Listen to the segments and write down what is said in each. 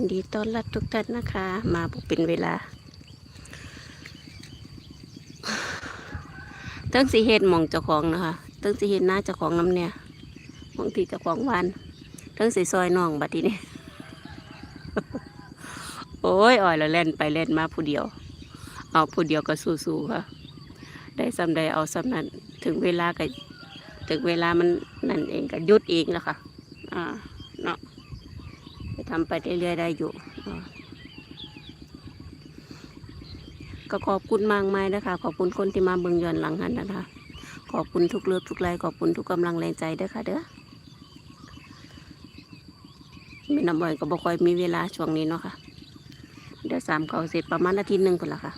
ยินดีต้อนรับทุกท่านนะคะ มาบุกเป็นเวลาตั้งสีเห็ดมองเจ้าของนะคะตั้งสีเห็ดหน้าเจ้าของน้ำเนี่ยมองที่เจ้าของวานตั้งสีซอยน้องบัดทีนี้โอ้ยอ่อยแล้วเล่นไปเล่นมาผู้เดียว เอาผู้เดียวก็สู้ๆค่ะ ได้ซ้ำใดเอาซ้ำนั้น ถึงเวลาก็ถึงเวลามันนั่นเองก็หยุดเองแล้วค่ะ อ่า ทำไปเรื่อยๆได้อยู่ ก็ขอบคุณมากมายนะคะ ขอบคุณคนที่มาเบิ่งย้อนหลังหันนะคะ ขอบคุณทุกเลือทุกไลค์ขอบคุณทุกกำลังแรงใจเด้อค่ะเด้อไม่นำบ่อยก็บ่ค่อยมีเวลาช่วงนี้เนาะค่ะเดี๋ยวสามเขาเสร็จประมาณอาทิตย์หนึ่งคนละค่ะ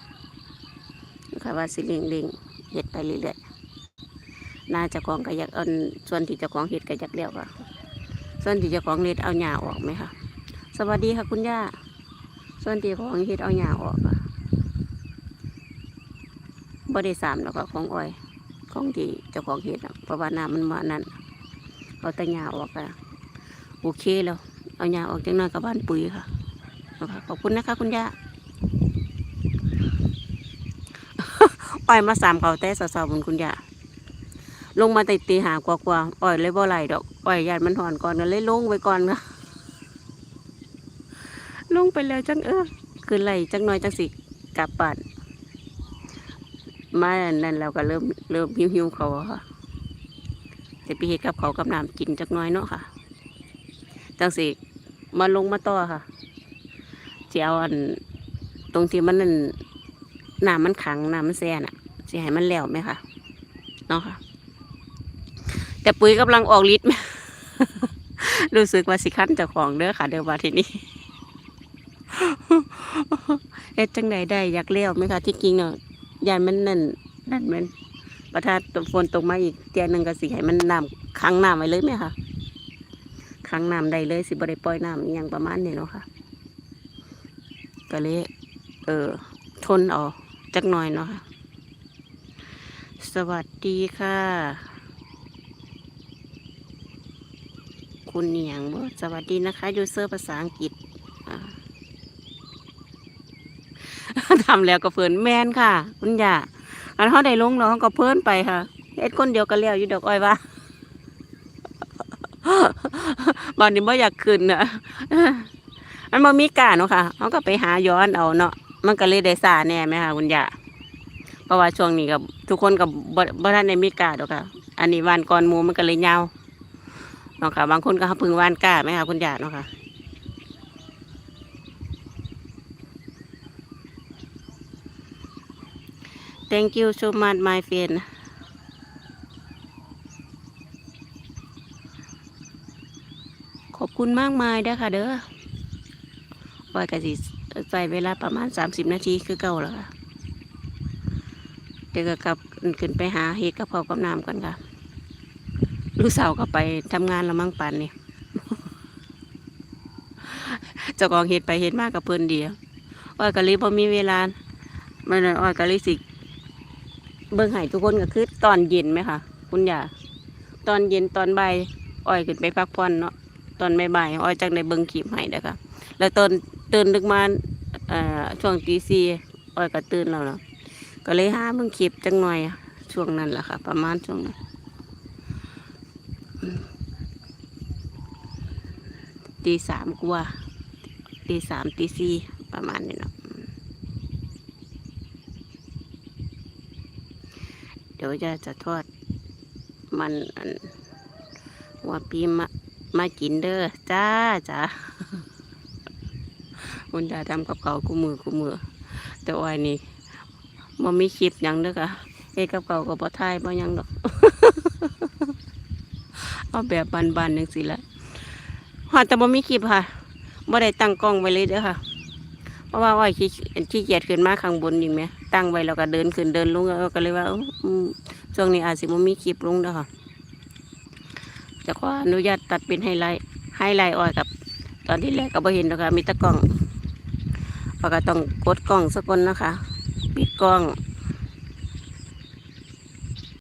นะคะว่าสิเลียงเลียงเห็ดไปเรื่อยๆน่าจะของก็อยากเอาส่วนที่จะของเห็ดก็อยากเลี้ยวค่ะส่วนที่จะของเห็ดเอาหญ้าออกไหมคะ สวัสดีค่ะคุณย่า ส่วนที่ของเฮ็ดเอาหญ้าออกบ่ได้สามแล้วก็ของอ้อย ของที่เจ้าของเฮ็ดอะเพราะว่าน้ำมันมานั่นเอาแต่หญ้าออกอะโอเคแล้ว เอาหญ้าออกจังน้อยกับบ้านปุ๋ยค่ะขอบคุณนะคะคุณย่าอ้อยมาสามเขาแต่สาวๆบนคุณย่าลงมาตีตีหากว่าๆอ้อยเลยบ่ไหลดอกอ้อยยานมันถอนก่อนก็เลยลงไว้ก่อนค่ะ ลงไปแล้วจังเออคือไหลจังน้อยจังสิกลับบ้านมานั่นเราก็เริ่มเริ่มหิวหิวเขาค่ะจะไปเฮ็ดกับเขากับน้ำกินจักน้อยเนาะค่ะจังสิมาลงมาต่อค่ะจะเอาอัน ตรงที่มันนั่นน้ำมันขังน้ำมันแซ่น่ะสิให้มันแล้วไหมค่ะเนาะค่ะ แต่ปุ๋ยกำลังออกฤทธิ์รู้สึกว่าสิคั้นจ้าของเด้อค่ะ เดี๋ยวว่าที่นี้เฮ็ดจังใดได้อยากเลี้ยวไหมคะที่จริงเนาะยานมันนั่นนั่นมันประทานตกฝนตกมาอีกเตียหนึงก็สิให้มันน้ำขังน้ำไว้เลยไหมคะขังน้ำได้เลยสิบ่ได้ปล่อยน้ำอย่างประมาณนี้เนาะค่ะ ก็เลยเออทนเอาจักหน่อยเนาะค่ะ สวัสดีค่ะ คุณเนียงสวัสดีนะคะยูเซอร์ภาษาอังกฤษ อ่าทำแล้วก็เพิ่นแมนค่ะ คุณย่าอันเขาได้ลงเนาะเขาก็เพิ่นไปค่ะเอ็ดคนเดียวก็แล้วอยู่ดอกอ้อยว่าบานนี้บ่อยากขึ้นนะมันบ่มีกาเนาะค่ะเขาก็ไปหาย้อนเอาเนาะมันก็เลยได้สาแน่ไหมค่ะคุณย่าเพราะว่าช่วงนี้กับทุกคนกับบ่บ่ทันมีกาดอกค่ะ อันนี้วันก่อนมูมันก็เลยยาวเนาะค่ะ บางคนก็เพิ่งวานกาไหมค่ะคุณย่าเนาะค่ะ Thank you so much my friend ขอบคุณมากมายเด้อค่ะเด้อปล่อยกะสิใส่เวลาประมาณ 30 นาทีคือเก่าแล้วค่ะ เดี๋ยวก็กลับขึ้นไปหาเห็ดกับเขาวกับน้ำกันค่ะ ลูกสาวก็ไปทำงานและมั่งปันนี่เจ้าของเห็ดไปเห็ดมากกับเพิ่นเดียวอ้อยกะลิพอมีเวลาไม่นนอ้อยกะลิสิ เบิ่งให้ทุกคนก็คือตอนเย็นไหมคะคุณยาตอนเย็นตอนบ่ายอ้อยขึ้นไปพักผ่อนเนาะตอนบ่ายๆอ้อยจังในเบิ่งขีบให้เด้อค่ะแล้วตอนตื่นดึกมาช่วงตีสี่อ้อยก็ตื่นแล้วเนาะก็เลยหาเบิ่งขีบจังหน่อยช่วงนั้นแหละค่ะ ประมาณช่วงนั้นตีสามกว่าตีสามตีสี่ประมาณนี้เนาะ ดี๋ยวจะจะทอดมันอันหัวปีมามากินเด้อจ้าจ้าคุณดาทำกับเขากูมือกูมือ แต่วายนี่มันไมีคลิปยังเด้อค่ะเฮ็ดกับเขาก็บ่ทายบ่ยังดอกเอาแบบบานๆจังซี่ละฮอดแต่บ่มีคลิปค่ะบ่ได้ตั้งกล้องไว้เลยเด้อค่ะ เพราะว่าอ้อยขี้ขี้เกียจขึ้นมาข้างบนอยู่ไหมตั้งไว้แล้วก็เดินขึ้นเดินลงก็เลยว่าช่วงนี้อาจสิบ่มีคลิปลงเด้วค่ะจะขออนุญาตตัดเป็นไฮไลท์ไฮไลท์อ้อยกับ ตอนที่แรกก็บ่เห็นนะคะมีตะกล้องเราก็ต้องกดกล้องสักคนนะคะ ปิดกล้อง